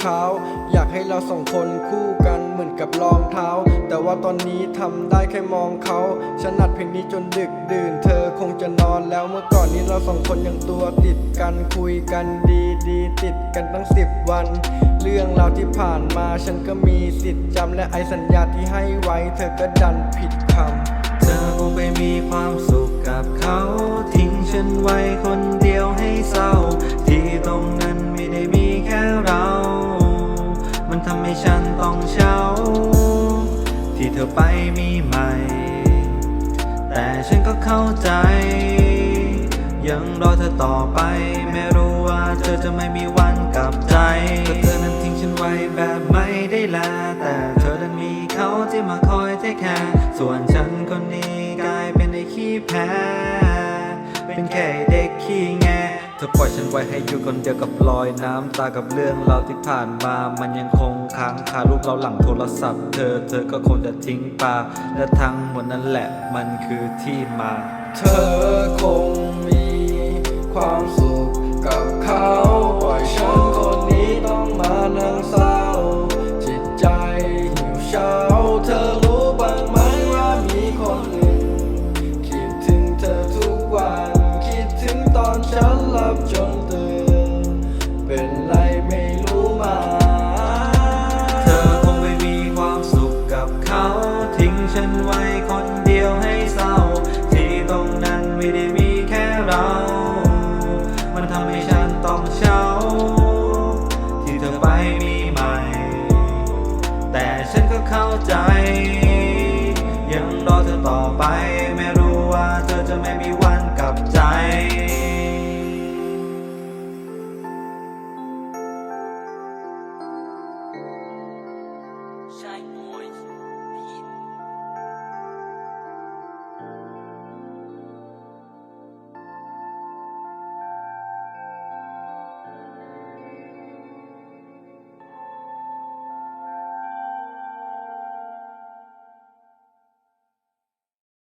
อนเช้า อยากให้เราสองคนคู่กันเหมือนกับรองเท้า แต่ว่าตอนนี้ทำได้แค่มองเขาฉันนัดเพลงนี้จนดึกดื่น เธอคงจะนอนแล้วเมื่อก่อนนี้เราสองคนยังตัวติดกันคุยกันดีดีติดกันตั้งสิบวัน เรื่องราวที่ผ่านมาฉันก็มีสิทธิ์จำและไอสัญญาที่ให้ไว้ เธอก็ดันผิดคำเธอคงไปมีความสุขกับเขาทิ้งฉันไว้คน อไปมีใหม่ แต่ฉันก็เข้าใจ ยังรอเธอต่อไป ไม่รู้ว่าเธอจะไม่มีวันกลับใจก็เธอนั้นทิ้งฉันไว้แบบไม่ได้แล แต่เธอนั้นมีเขาที่มาคอยเทคแคร์ส่วนฉันคนนี้กลายเป็นไอ้ขี้แพ้ เป็นแค่เด็กขี้แง ธอปล่อยฉันไว้ให้อยู่คนเดียวกับรอยน้ำตากับเรื่องราวที่ผ่านมา มันยังคงค้างคารูปเราหลังโทรศัพท์ เธอเธอก็คงจะทิ้งปาและทั้งหมดนั่นแหละมันคือที่มา เธอคงมีความสุขกับเขาปล่อยฉันคนนี้ต้องมานั่งเศร้า จิตใจหิวเช้าเธอ เข้าใจ ยังรอเธอต่อไป